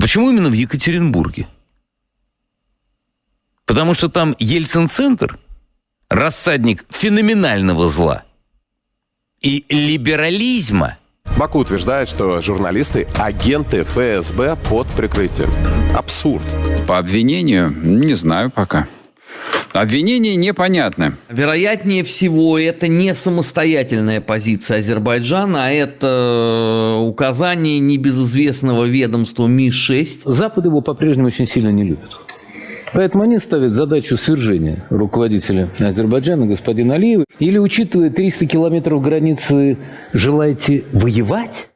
А почему именно в Екатеринбурге? Потому что там Ельцин-центр, рассадник феноменального зла и либерализма. Баку утверждает, что журналисты – агенты ФСБ под прикрытием. Абсурд. По обвинению не знаю пока. Обвинения непонятны. Вероятнее всего, это не самостоятельная позиция Азербайджана, а это указание небезызвестного ведомства МИ-6. Запад его по-прежнему очень сильно не любит. Поэтому они ставят задачу свержения руководителя Азербайджана, господина Алиева. Или, учитывая 300 километров границы, желаете воевать?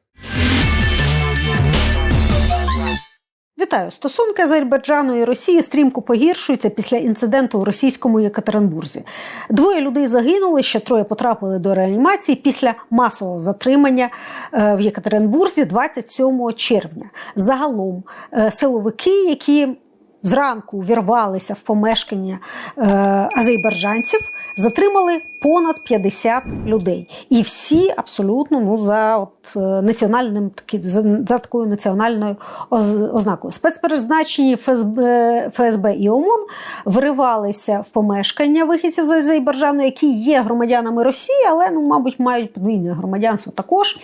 Вітаю стосунки Азербайджану і Росії стрімко погіршуються після інциденту в російському Єкатеринбурзі. Двоє людей загинули, ще троє потрапили до реанімації після масового затримання е, в Єкатеринбурзі 27 червня. Загалом е, силовики, які зранку вірвалися в помешкання е, азербайджанців, затримали понад 50 людей. І всі абсолютно ну, за от, е, національним такі, за, за такою національною ознакою. Спецпризначені ФСБ, ФСБ і ОМОН виривалися в помешкання вихідців з Азербайджану, які є громадянами Росії, але, ну, мабуть, мають подвійне громадянство також.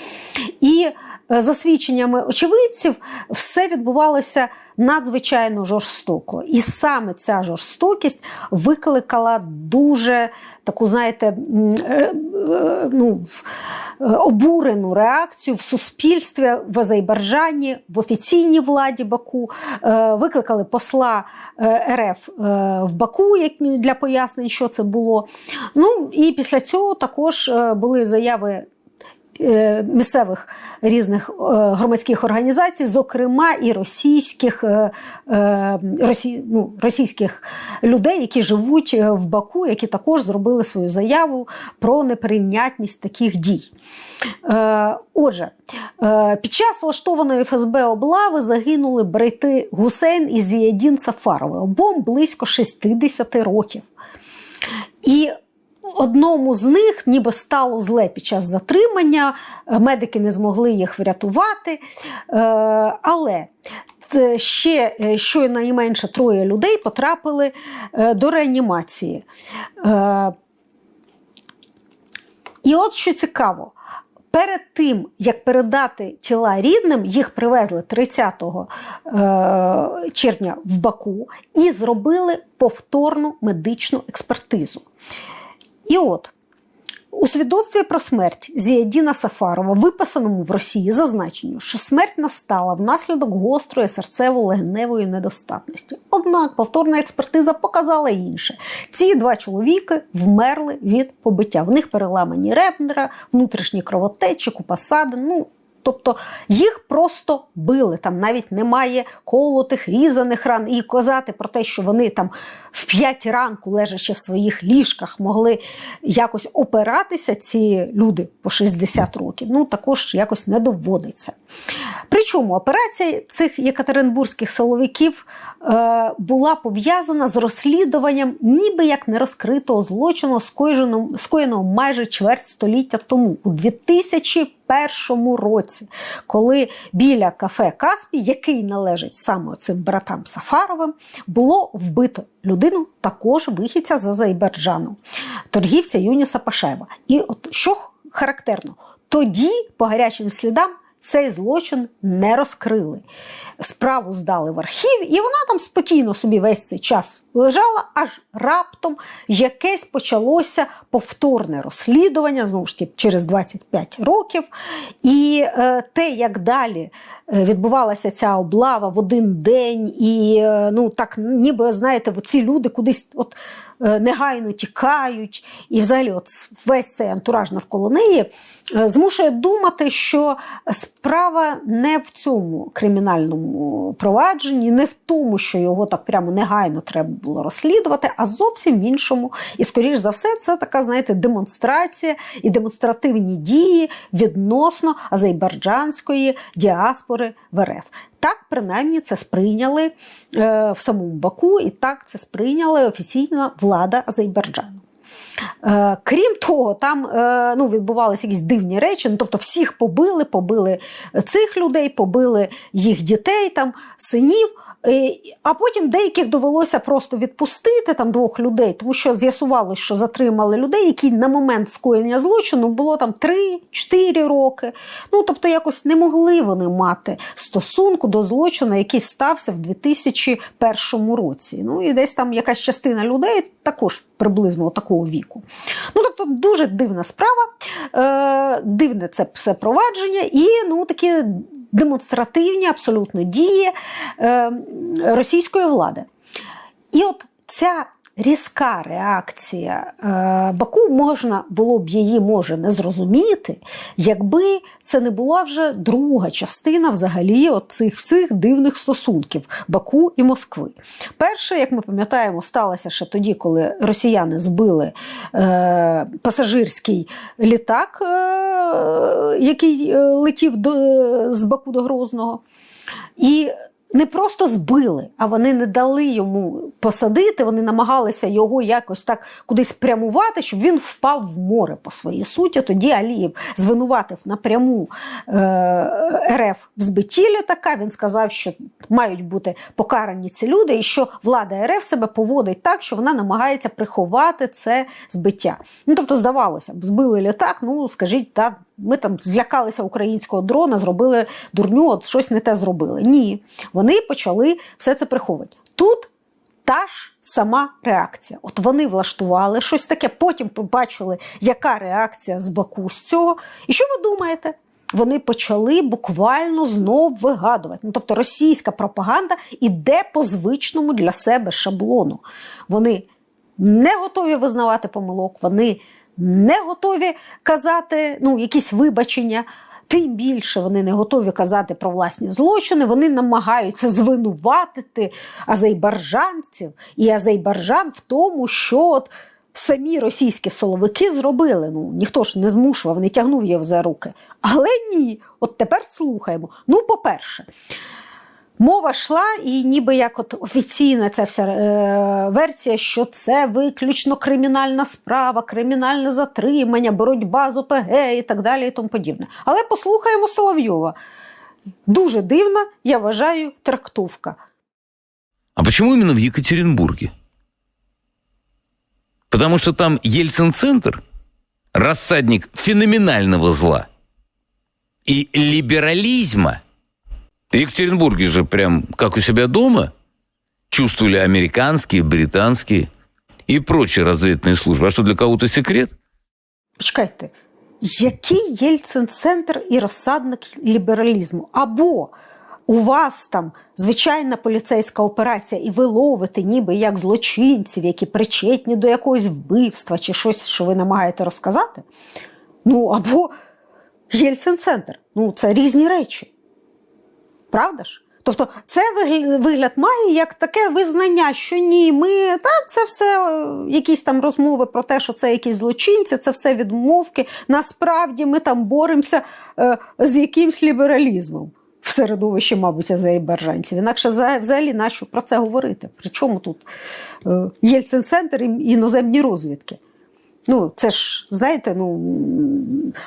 І за свідченнями очевидців, все відбувалося надзвичайно жорстоко. І саме ця жорстокість викликала дуже таку, знаєте, е, е, ну, е, обурену реакцію в суспільстві в Азербайджані, в офіційній владі Баку. Е, Викликали посла е, РФ е, в Баку для пояснень, що це було. Ну і після цього також е, були заяви е, місцевих різних е, громадських організацій, зокрема і російських, е, е, росі, ну, російських людей, які живуть е, в Баку, які також зробили свою заяву про неприйнятність таких дій. Е, Отже, е, під час влаштованої ФСБ облави загинули брати Гусейн і Зіядін Сафарови, обом близько 60 років. І одному з них ніби стало зле під час затримання, е, медики не змогли їх врятувати. Е, Але т- ще е, щонайменше троє людей потрапили е, до реанімації. Е, І от що цікаво. Перед тим, як передати тіла рідним, їх привезли 30 е, червня в Баку і зробили повторну медичну експертизу. І от у свідоцтві про смерть Зіядіна Сафарова, виписаному в Росії, зазначено, що смерть настала внаслідок гострої серцево-легеневої недостатності. Однак повторна експертиза показала інше. Ці два чоловіки вмерли від побиття. В них переламані ребра, внутрішні кровотечі, купа садин. Ну, Тобто їх просто били. Там навіть немає колотих, різаних ран. І казати про те, що вони там в 5 ранку, лежачи в своїх ліжках, могли якось опиратися, ці люди по 60 років, ну також якось не доводиться. Причому операція цих єкатеринбурзьких силовиків е, була пов'язана з розслідуванням ніби як нерозкритого злочину, скоєного, майже чверть століття тому, у 2001 році, коли біля кафе Каспі, який належить саме цим братам Сафаровим, було вбито людину, також вихідця з Азербайджану, торгівця Юніса Пашева. І от що характерно, тоді по гарячим слідам цей злочин не розкрили. Справу здали в архів, і вона там спокійно собі весь цей час лежала, аж раптом якесь почалося повторне розслідування, знову ж таки, через 25 років. І е, те, як далі е, відбувалася ця облава в один день, і е, ну так, ніби знаєте, ці люди кудись от. Е, Негайно тікають, і взагалі, от весь цей антураж навколо неї е, змушує думати, що справа не в цьому кримінальному провадженні, не в тому, що його так прямо негайно треба було розслідувати, а зовсім в іншому. І, скоріш за все, це така, знаєте, демонстрація і демонстративні дії відносно азербайджанської діаспори в РФ. Так, принаймні, це сприйняли е, в самому Баку, і так це сприйняла офіційна влада Азербайджану. Е, крім того, там е, ну, відбувалися якісь дивні речі. Ну, тобто всіх побили, побили цих людей, побили їх дітей, там, синів. А потім деяких довелося просто відпустити там двох людей, тому що з'ясувалося, що затримали людей, які на момент скоєння злочину було там 3-4 роки. Ну тобто, якось не могли вони мати стосунку до злочину, який стався в 2001 році. Ну і десь там якась частина людей також приблизно такого віку. Ну тобто, дуже дивна справа, е, дивне це все провадження, і ну такі демонстративні абсолютно дії е, російської влади. І от ця різка реакція е, Баку можна було б її може не зрозуміти, якби це не була вже друга частина взагалі цих всіх дивних стосунків Баку і Москви. Перше, як ми пам'ятаємо, сталося ще тоді, коли росіяни збили е, пасажирський літак, е, який е, летів до, з Баку до Грозного. І не просто збили, а вони не дали йому посадити, вони намагалися його якось так кудись прямувати, щоб він впав в море по своїй суті. Тоді Алієв звинуватив напряму е, РФ в збитті літака. Він сказав, що мають бути покарані ці люди, і що влада РФ себе поводить так, що вона намагається приховати це збиття. Ну тобто, здавалося б, збили літак. Ну скажіть, так. Ми там злякалися українського дрона, зробили дурню, от щось не те зробили. Ні, вони почали все це приховувати. Тут та ж сама реакція. От вони влаштували щось таке, потім побачили, яка реакція з Баку з цього. І що ви думаєте? Вони почали буквально знов вигадувати. Ну, тобто російська пропаганда іде по звичному для себе шаблону. Вони не готові визнавати помилок, вони не готові казати ну, якісь вибачення. Тим більше вони не готові казати про власні злочини, вони намагаються звинуватити азербайджанців і Азербайджан в тому, що от самі російські соловики зробили. Ну ніхто ж не змушував, не тягнув їх за руки. Але ні, от тепер слухаємо. Ну, по-перше, Мова йшла, і ніби як от офіційна ця вся е, версія, що це виключно кримінальна справа, кримінальне затримання, боротьба з ОПГ і так далі, і тому подібне. Але послухаємо Соловйова. Дуже дивна, я вважаю, трактовка. А почему именно в Екатеринбурге? Потому что там Ельцин-центр, рассадник феноменального зла и либерализма. В Екатеринбурге же прям как у себя дома чувствовали американские, британские и прочие разведывательные службы. А что, для кого-то секрет? Почекайте, який Єльцин-центр і розсадник лібералізму? Або у вас там звичайна поліцейська операція, і ви ловите ніби як злочинців, які причетні до якогось вбивства чи щось, що ви намагаєте розказати. Ну, або Єльцин-центр. Ну, це різні речі. Правда ж? Тобто це вигляд має як таке визнання, що ні, ми та це все е, якісь там розмови про те, що це якісь злочинці, це все відмовки. Насправді ми там боремося е, з якимсь лібералізмом в середовищі, мабуть, азербайджанців. Інакше за- взагалі нащо про це говорити? Причому тут е, Єльцин-центр і іноземні розвідки? Ну, це ж, знаєте, ну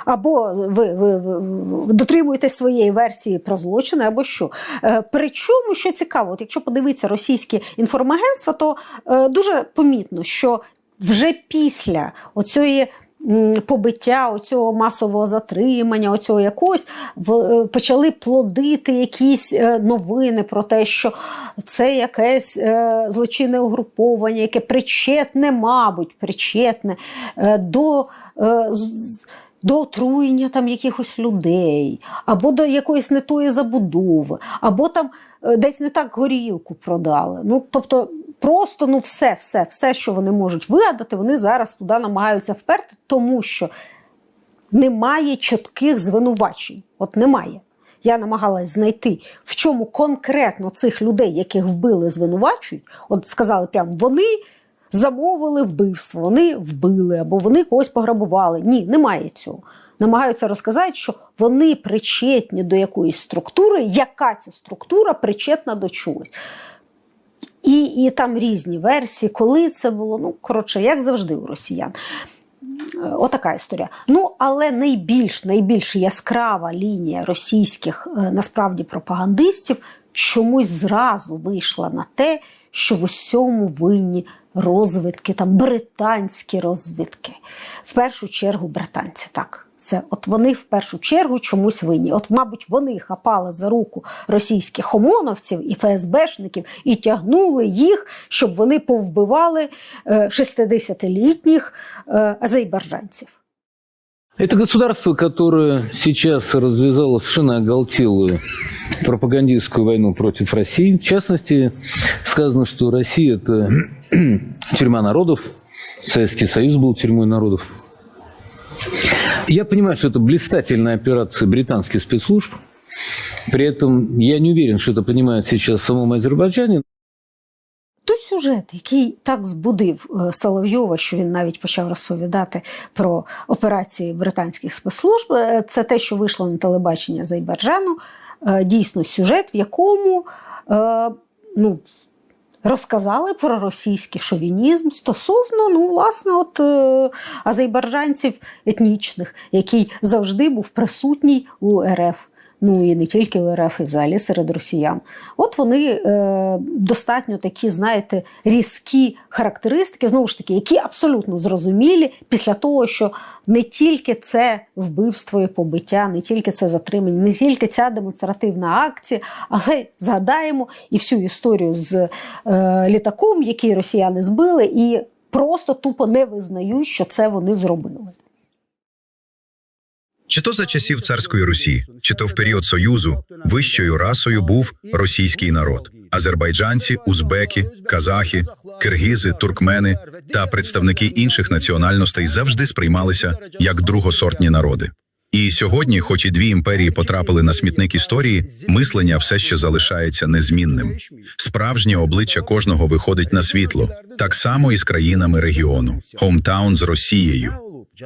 або ви, ви, ви, дотримуєтесь своєї версії про злочини, або що. Е, причому, що цікаво, от якщо подивитися російське інформагентство, то е, дуже помітно, що вже після оцієї побиття, оцього масового затримання, оцього якогось е, почали плодити якісь е, новини про те, що це якесь е, злочинне угруповання, яке причетне, мабуть, причетне до. до отруєння там якихось людей, або до якоїсь не тої забудови, або там десь не так горілку продали. Ну, тобто, просто ну все, все, все, що вони можуть вигадати, вони зараз туди намагаються вперти, тому що немає чітких звинувачень. От немає. Я намагалась знайти, в чому конкретно цих людей, яких вбили, звинувачують. От сказали прямо, вони замовили вбивство, вони вбили або вони когось пограбували. Ні, немає цього. Намагаються розказати, що вони причетні до якоїсь структури, яка ця структура причетна до чогось. І, і там різні версії, коли це було. Ну, коротше, як завжди у росіян. Е, Отака історія. Ну, але найбільш найбільш яскрава лінія російських е, насправді пропагандистів чомусь зразу вийшла на те, що в усьому винні розвідки, там британські розвідки. В першу чергу британці так Це от вони в першу чергу чомусь винні. От, мабуть, вони хапали за руку російських ОМОНовців і ФСБшників і тягнули їх, щоб вони повбивали е, 60-літніх е, азербайджанців. Это государство, которое сейчас развязало совершенно оголтелую пропагандистскую войну против России. В частности, сказано, что Россия – это тюрьма народов, Советский Союз был тюрьмой народов. Я понимаю, что это блистательная операция британских спецслужб. При этом я не уверен, что это понимают сейчас в самом Азербайджане. Той сюжет, який так збудив е, Соловйова, що він навіть почав розповідати про операції британських спецслужб, е, це те, що вийшло на телебачення Азербайджану. Е, Дійсно, сюжет, в якому е, ну, розказали про російський шовінізм стосовно, ну, власне, от е, азербайджанців етнічних, який завжди був присутній у РФ. Ну і не тільки в РФ, і взагалі серед росіян. От вони е, достатньо такі, знаєте, різкі характеристики, знову ж таки, які абсолютно зрозумілі після того, що не тільки це вбивство і побиття, не тільки це затримання, не тільки ця демонстративна акція, але згадаємо і всю історію з е, літаком, який росіяни збили, і просто тупо не визнають, що це вони зробили. Чи то за часів царської Русі, чи то в період Союзу вищою расою був російський народ: азербайджанці, узбеки, казахи, киргизи, туркмени та представники інших національностей завжди сприймалися як другосортні народи. І сьогодні, хоч і дві імперії потрапили на смітник історії, мислення все ще залишається незмінним. Справжнє обличчя кожного виходить на світло, так само і з країнами регіону, Хоумтаун з Росією.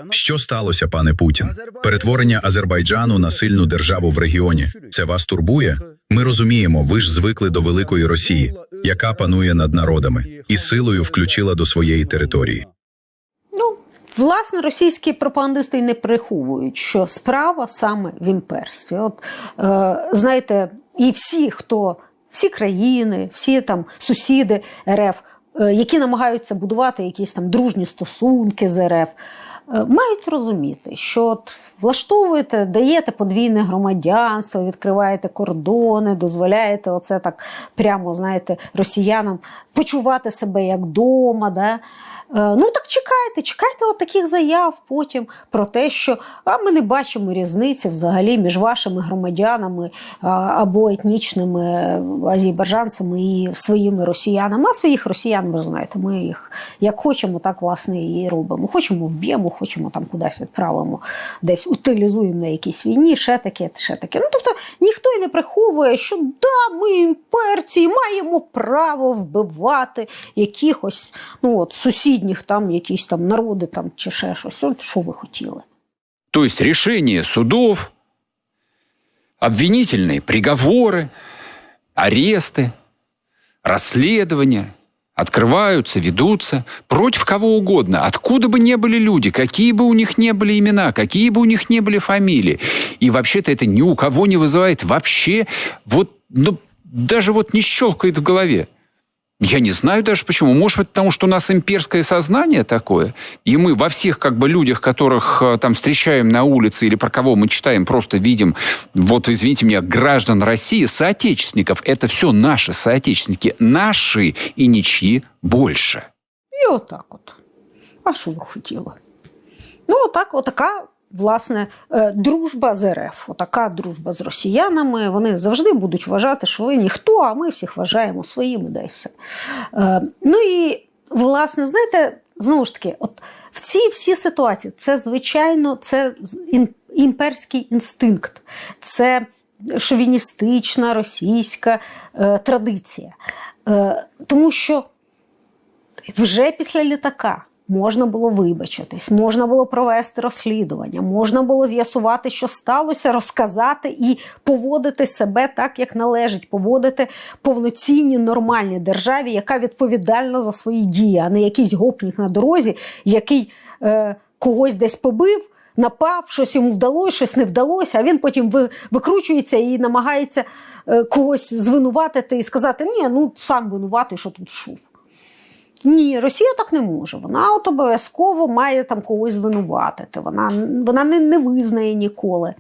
Що сталося, пане Путін? Перетворення Азербайджану на сильну державу в регіоні. Це вас турбує? Ми розуміємо, ви ж звикли до великої Росії, яка панує над народами, і силою включила до своєї території. Ну, власне, російські пропагандисти й не приховують, що справа саме в імперстві. От, е, знаєте, і всі, хто, всі країни, всі там сусіди РФ, е, які намагаються будувати якісь там дружні стосунки з РФ, мають розуміти, що от влаштовуєте, даєте подвійне громадянство, відкриваєте кордони, дозволяєте оце так прямо, знаєте, росіянам почувати себе як вдома. Да? Е, Ну так чекайте, чекайте от таких заяв потім про те, що а ми не бачимо різниці взагалі між вашими громадянами або етнічними азербайджанцями і своїми росіянами. А своїх росіян, ви знаєте, ми їх як хочемо, так власне і робимо. Хочемо вб'ємо, хочемо там кудись відправимо, десь утилізуємо на якійсь війні, ще таке, ще таке. Ну тобто ніхто й не приховує, що да, ми імперці маємо право вбивати якихось ну от сусідніх там якісь там народи там чи ще щось. От що ви хотіли? То есть решения судов, обвинительные приговоры, аресты, расследования открываются, ведутся против кого угодно, откуда бы ни были люди, какие бы у них не были имена, какие бы у них не были фамилии. И вообще-то это ни у кого не вызывает вообще вот, ну, даже вот не щелкает в голове. Я не знаю даже почему. Может быть, потому что у нас имперское сознание такое, и мы во всех как бы людях, которых э, там встречаем на улице или про кого мы читаем, просто видим, вот, извините меня, граждан России, соотечественников. Это все наши соотечественники. Наши и ничьи больше. І отак от. А що ви хотіли? Ну, отак, отака, власне, е, дружба з РФ, отака дружба з росіянами. Вони завжди будуть вважати, що ви ніхто, а ми всіх вважаємо своїми, да і все. Ну і, власне, знаєте, знову ж таки, от в цій всі ситуації це, звичайно, це імперський інстинкт. Це шовіністична російська е, традиція. Е, тому що вже після літака можна було вибачитись, можна було провести розслідування, можна було з'ясувати, що сталося, розказати і поводити себе так, як належить, поводити повноцінній нормальній державі, яка відповідальна за свої дії, а не якийсь гопнік на дорозі, який е, когось десь побив. Напав, щось йому вдалося, щось не вдалося, а він потім ви- викручується і намагається е, когось звинуватити і сказати: ні, ну сам винуватий, що тут шув. Ні, Росія так не може. Вона от обов'язково має там когось звинуватити. Вона, вона не, не визнає ніколи.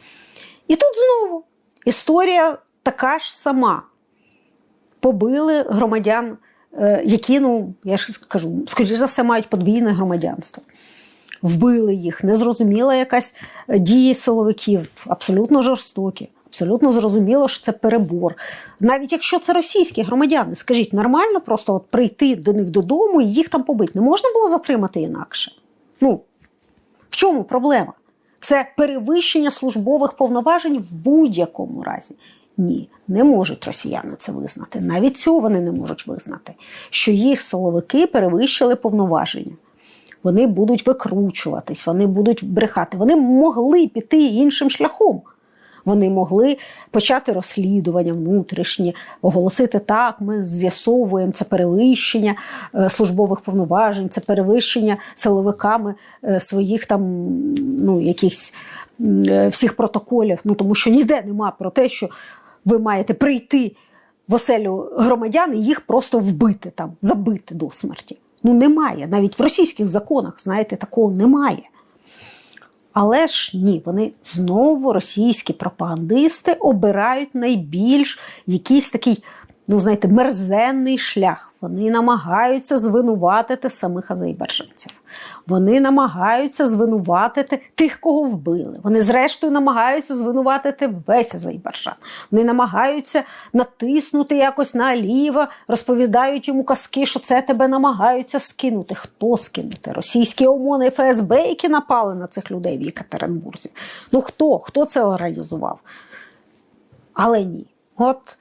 І тут знову історія така ж сама. Побили громадян, е, які, ну, я ж скажу, скоріш за все, мають подвійне громадянство. Вбили їх, незрозуміла якась е, дії силовиків, абсолютно жорстокі. Абсолютно зрозуміло, що це перебор. Навіть якщо це російські громадяни, скажіть, нормально просто от прийти до них додому і їх там побити. Не можна було затримати інакше. Ну, в чому проблема? Це перевищення службових повноважень в будь-якому разі. Ні, не можуть росіяни це визнати. Навіть цього вони не можуть визнати, що їх силовики перевищили повноваження. Вони будуть викручуватись, вони будуть брехати. Вони могли піти іншим шляхом. Вони могли почати розслідування внутрішнє, оголосити так, ми з'ясовуємо це перевищення е, службових повноважень, це перевищення силовиками е, своїх там ну, якихось е, всіх протоколів. Ну тому що ніде нема про те, що ви маєте прийти в оселю громадян і їх просто вбити там, забити до смерті. Ну немає. Навіть в російських законах, знаєте, такого немає. Але ж ні, вони знову російські пропагандисти обирають найбільш якийсь такий, ну знаєте, мерзенний шлях. Вони намагаються звинуватити самих азербайджанців. Вони намагаються звинуватити тих, кого вбили. Вони, зрештою, намагаються звинуватити весь Азербайджан. Вони намагаються натиснути якось на Алієва, розповідають йому казки, що це тебе намагаються скинути. Хто скинути? Російські ОМОН і ФСБ, які напали на цих людей в Єкатеринбурзі. Ну хто? Хто це організував? Але ні. От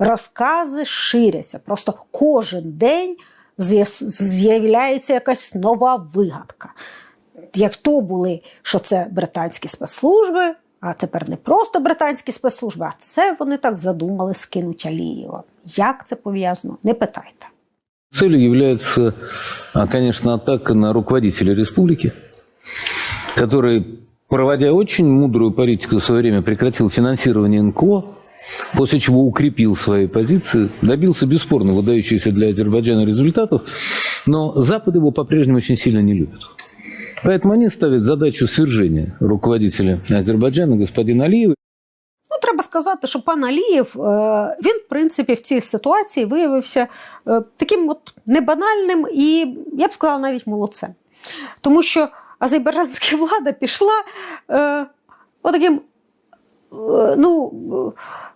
розкази ширяться. Просто кожен день з'являється якась нова вигадка. Як то були, що це британські спецслужби, а тепер не просто британські спецслужби, а це вони так задумали скинуть Алієва. Як це пов'язано? Не питайте. Целью является, конечно, атака на руководителя республики, который, проводя очень мудрую политику в свое время, прекратил финансирование НКО, после чего укрепил свои позиции, добился бесспорно выдающихся для Азербайджана результатов, но Запад его по-прежнему очень сильно не любит. Поэтому они ставят задачу свержения руководителя Азербайджана, господина Алиева, Ну, треба сказати, що пан Алієв, е, він, в принципі, в цій ситуації виявився е, таким от небанальним і, я б сказала, навіть молодцем. Тому що азербайджанська влада пішла е, отаким, е, ну, е, т- т-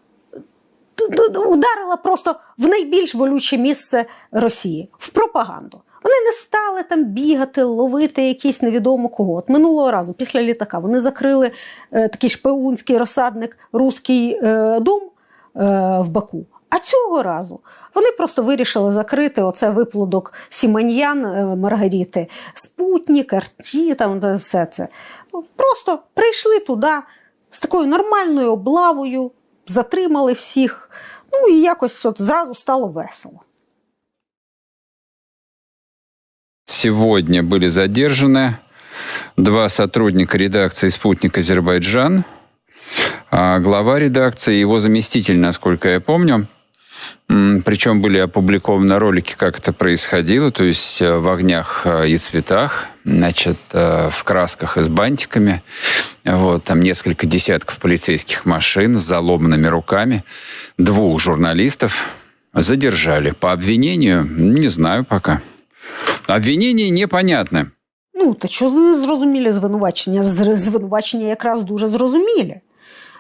ударила просто в найбільш болюче місце Росії в пропаганду. Вони не стали там бігати, ловити якісь невідомо кого. От минулого разу, після літака, вони закрили е, такий шпигунський розсадник Руський е, дом е, в Баку. А цього разу вони просто вирішили закрити оце виплодок Сіманьян е, Маргаріти, Спутник, Арті, там все це. Просто прийшли туди з такою нормальною облавою, затримали всіх. Ну і якось от зразу стало весело. Сегодня были задержаны два сотрудника редакции «Спутник Азербайджан», а глава редакции и его заместитель, насколько я помню. М, Причем были опубликованы ролики, как это происходило, то есть э, в огнях э, и цветах, значит, э, в красках и с бантиками. Вот, там несколько десятков полицейских машин с заломанными руками. Двух журналистов задержали. По обвинению, не знаю пока. Обвинения непонятны. Ну, та що за зрозумілі звинувачення? Зр- Звинувачення якраз дуже зрозумілі.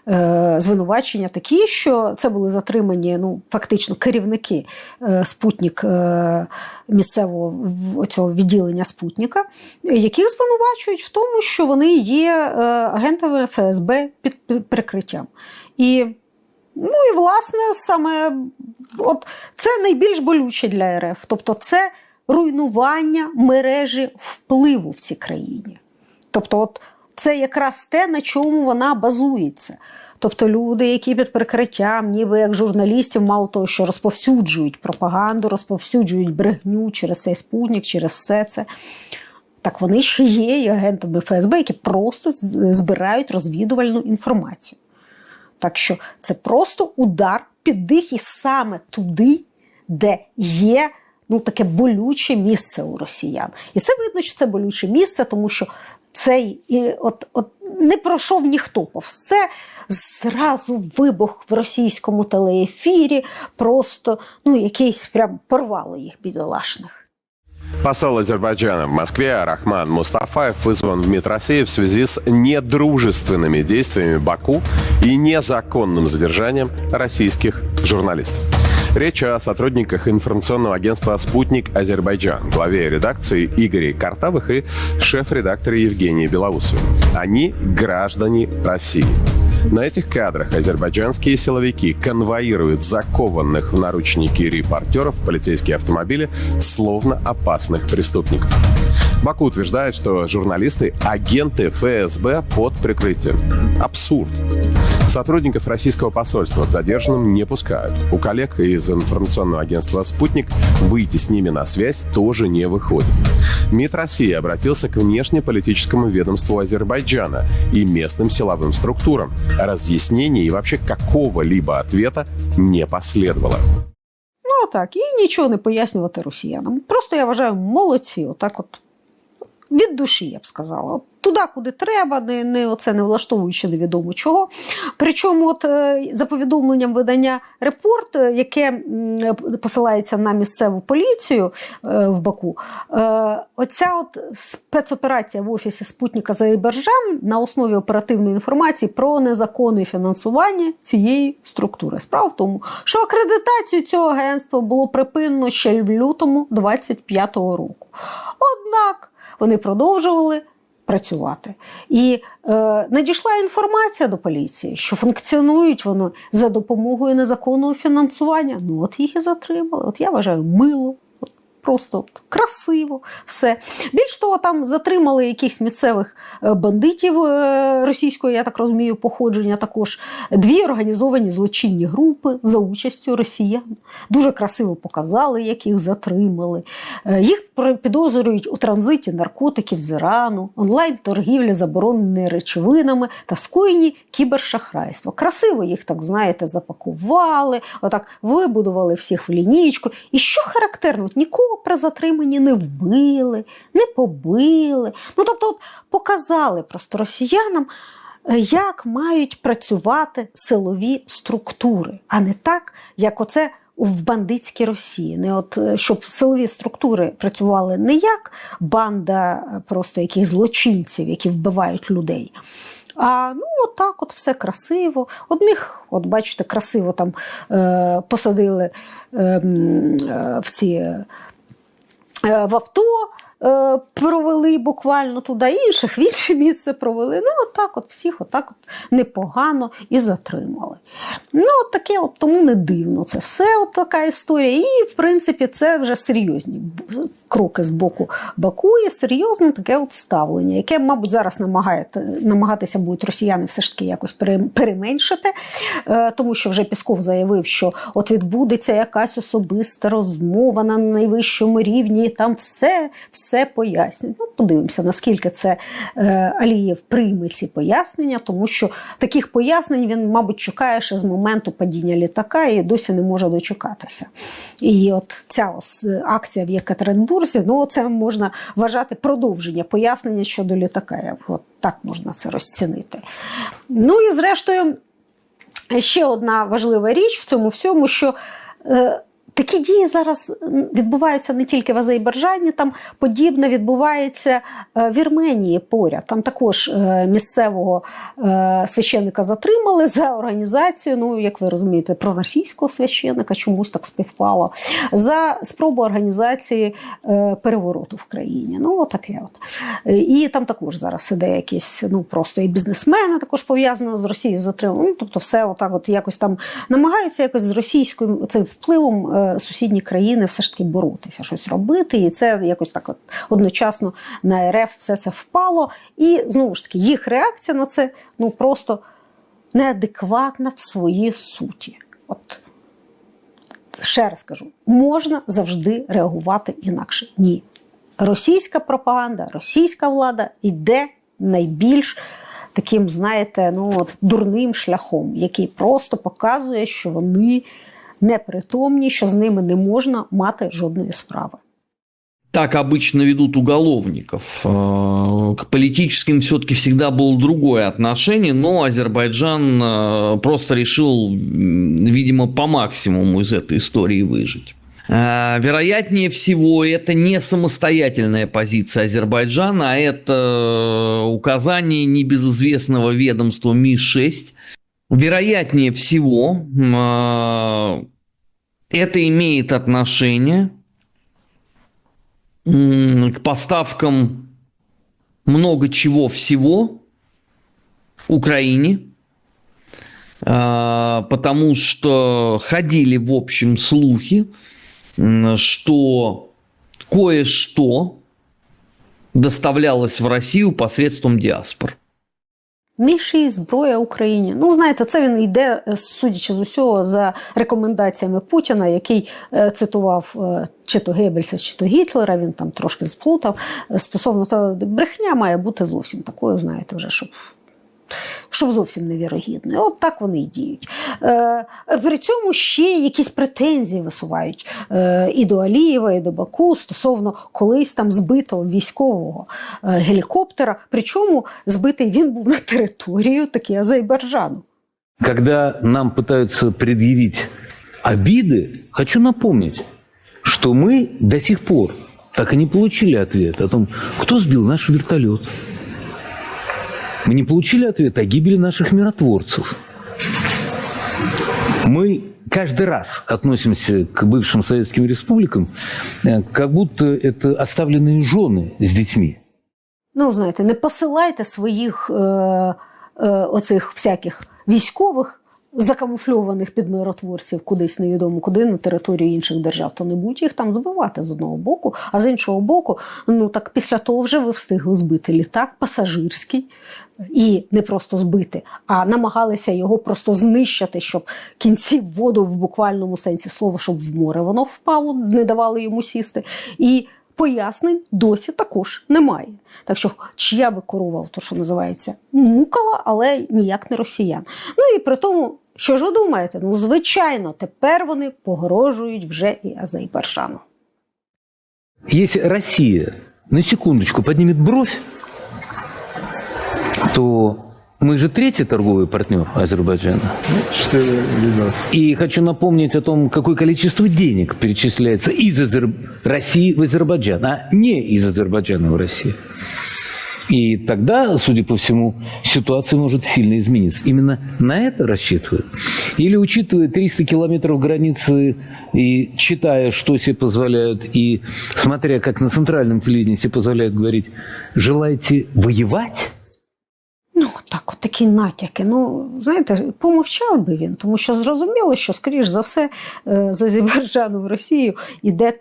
Е, Звинувачення такі, що це були затримані ну, фактично керівники е, спутник е, місцевого цього відділення спутника, яких звинувачують в тому, що вони є агентами ФСБ під прикриттям. І, ну і власне саме от це найбільш болюче для РФ. Тобто, це руйнування мережі впливу в цій країні. Тобто, от це якраз те, на чому вона базується. Тобто люди, які під прикриттям, ніби як журналістів, мало того, що розповсюджують пропаганду, розповсюджують брехню через цей спутник, через все це. Так вони ще є і агентами ФСБ, які просто збирають розвідувальну інформацію. Так що це просто удар під дих і саме туди, де є ну, таке болюче місце у росіян. І це видно, що це болюче місце, тому що цей і от, от не пройшов ніхто повз це. Зразу вибух в російському телеефірі, просто ну, якийсь прям порвало їх бідолашних. Посол Азербайджана в Москве Рахман Мустафаев вызван в МИД России в связи с недружественными действиями Баку и незаконным задержанием российских журналистов. Речь о сотрудниках информационного агентства «Спутник Азербайджан», главе редакции Игоре Картавых и шеф-редакторе Евгении Белоусовой. Они граждане России. На этих кадрах азербайджанские силовики конвоируют закованных в наручники репортеров в полицейские автомобили, словно опасных преступников. Баку утверждает, что журналисты – агенты ФСБ под прикрытием. Абсурд. Сотрудников российского посольства к задержанным не пускают. У коллег из информационного агентства «Спутник» выйти с ними на связь тоже не выходит. МИД России обратился к внешнеполитическому ведомству Азербайджана и местным силовым структурам. Разъяснений и вообще какого-либо ответа не последовало. Ну так, і нічого не пояснювати росіянам. Просто я вважаю, молодці, отак от Від душі, я б сказала. Туди, куди треба, не, не, оце не влаштовуючи невідомо чого. Причому, от, е, за повідомленням видання Репорт, е, яке посилається на місцеву поліцію е, в Баку, оця от спецоперація в офісі Спутника Азербайджан на основі оперативної інформації про незаконне фінансування цієї структури. Справа в тому, що акредитацію цього агентства було припинено ще в лютому 25-го року. Однак вони продовжували працювати. І е, надійшла інформація до поліції, що функціонують вони за допомогою незаконного фінансування. Ну, от їх і затримали. От я вважаю, мило. Просто красиво все. Більш того, там затримали якихось місцевих е, бандитів е, російського, я так розумію, походження також. Дві організовані злочинні групи за участю росіян. Дуже красиво показали, як їх затримали. Е, Їх підозрюють у транзиті наркотиків з Ірану, онлайн-торгівлі забороненими речовинами та скоєнні кібершахрайства. Красиво їх, так знаєте, запакували, отак вибудували всіх в лінійку. І що характерно, от нікого при затриманні не вбили, не побили. Ну тобто, от показали просто росіянам. е, Як мають працювати силові структури, а не так, як оце в бандитській Росії. Не от е, щоб силові структури працювали не як банда е, просто яких злочинців, які вбивають людей. А ну, отак, от все красиво. Одних, от бачите, красиво там е, посадили е, е, в ці в авто. Е, Провели буквально туди, інших в інше місце провели. Ну, отак, от всіх, отак от непогано і затримали. Ну, от таке, от тому не дивно. Це все от така історія. І, в принципі, це вже серйозні кроки з боку Баку і серйозне таке от ставлення, яке, мабуть, зараз намагатися будуть росіяни все ж таки якось переменшити, е, тому що вже Пісков заявив, що от відбудеться якась особиста розмова на найвищому рівні, там все, все пояснять. Ну, подивимося, наскільки це е, Алієв прийме ці пояснення, тому що таких пояснень він, мабуть, чекає ще з моменту падіння літака і досі не може дочекатися. І от ця ось акція в Єкатеринбурзі, ну це можна вважати продовження пояснення щодо літака. От так можна це розцінити. Ну і зрештою, ще одна важлива річ в цьому всьому, що е, такі дії зараз відбуваються не тільки в Азербайджані, там подібне відбувається е, в Вірменії поряд. Там також е, місцевого е, священника затримали за організацію, ну, як ви розумієте, проросійського священника, чомусь так співпало, за спробу організації перевороту в країні. Ну, отаке от. І там також зараз іде якісь, ну просто і бізнесмени також пов'язані з Росією затримали. Ну, тобто, все отак, от якось там намагаються якось з російським цим впливом сусідні країни все ж таки боротися, щось робити. І це якось так от одночасно на РФ все це впало. І знову ж таки, їх реакція на це ну просто неадекватна в своїй суті. От ще раз кажу, можна завжди реагувати інакше. Ні. Російська пропаганда, російська влада йде найбільш таким, знаєте, ну, дурним шляхом, який просто показує, що вони непритомні, що з ними не можна мати жодної справи. Так обычно ведут уголовников. Э, К политическим все-таки всегда было другое отношение, но Азербайджан э, просто решил, видимо, по максимуму из этой истории выжить. Э, Вероятнее всего, это не самостоятельная позиция Азербайджана, а это указание небезызвестного ведомства МИ-6. Вероятнее всего, э, это имеет отношение к поставкам много чего всего Украине, а, потому что ходили, в общем, слухи, что кое-что доставлялось в Россию посредством диаспор. Міші зброя Україні. Ну, знаєте, це він йде, е, судячи з усього, за рекомендаціями Путіна, який е, цитував е, чи то Геббельса, чи то Гітлера. Він там трошки сплутав. Стосовно того, брехня має бути зовсім такою, знаєте, вже щоб Щоб зовсім невірогідною. От так вони і діють. Е, при цьому ще якісь претензії висувають е, і до Алієва, і до Баку стосовно колись там збитого військового е, гелікоптера. Причому збитий він був на територію таки Азербайджану. Когда нам пытаются предъявить обиды, хочу напомнить, что мы до сих пор так и не получили ответ о том, кто сбил наш вертолет. Мы не получили ответ о гибели наших миротворцев. Мы каждый раз относимся к бывшим советским республикам, э, как будто это оставленные жены с детьми. Ну, знаєте, не посилайте своїх е, е, оцих всяких військових. Закамуфльованих під миротворців кудись невідомо куди на територію інших держав, то не будуть їх там збивати з одного боку, а з іншого боку, ну так після того вже ви встигли збити літак пасажирський і не просто збити, а намагалися його просто знищити, щоб кінці воду в буквальному сенсі слова, щоб в море воно впало, не давали йому сісти. І пояснень досі також немає. Так що, чия би корова, то що називається, мукала, але ніяк не росіян. Ну і при тому, що ж ви думаєте? Ну, звичайно, тепер вони погрожують вже і Азербайджану. Если Россия на секундочку поднимет бровь, то мы же третий торговый партнер Азербайджана. И хочу напомнить о том, какое количество денег перечисляется из Азер... России в Азербайджан, а не из Азербайджана в Россию. И тогда, судя по всему, ситуация может сильно измениться. Именно на это рассчитывают? Или учитывая 300 километров границы и читая, что себе позволяют, и смотря, как на центральном телевидении себе позволяют говорить, желаете воевать? Ну, так, от такі натяки. Ну, знаєте, помовчав би він, тому що зрозуміло, що, скоріш за все, е, з Азербайджану в Росію йде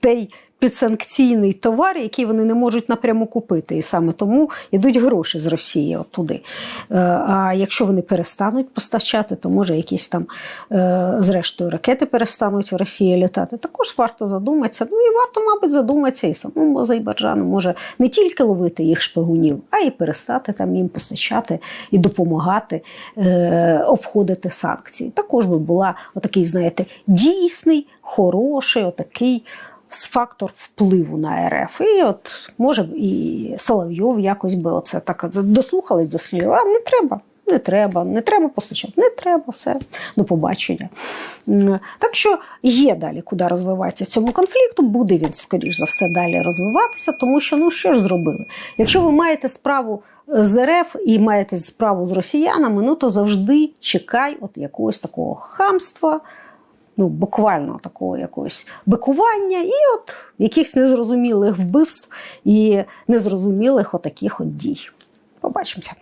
той підсанкційний товар, який вони не можуть напряму купити. І саме тому йдуть гроші з Росії от туди. Е, А якщо вони перестануть постачати, то може якісь там, е, зрештою, ракети перестануть в Росії літати. Також варто задуматися. Ну і варто, мабуть, задуматися і самому Азербайджану. Може не тільки ловити їх шпигунів, а й перестати там їм постачати і допомагати е, обходити санкції. Також би була отакий, знаєте, дійсний, хороший, отакий фактор впливу на РФ. І от може і Соловйов якось би оце так дослухались до слів. А не треба. Не треба, не треба постачати, не треба, все, до побачення. Так що є далі, куди розвиватися цьому конфлікту, буде він, скоріш за все, далі розвиватися, тому що ну що ж зробили? Якщо ви маєте справу е, з РФ і маєте справу з росіянами, ну то завжди чекай от якогось такого хамства, ну, буквально такого якогось бикування, і от якихось незрозумілих вбивств і незрозумілих отаких от дій. Побачимося.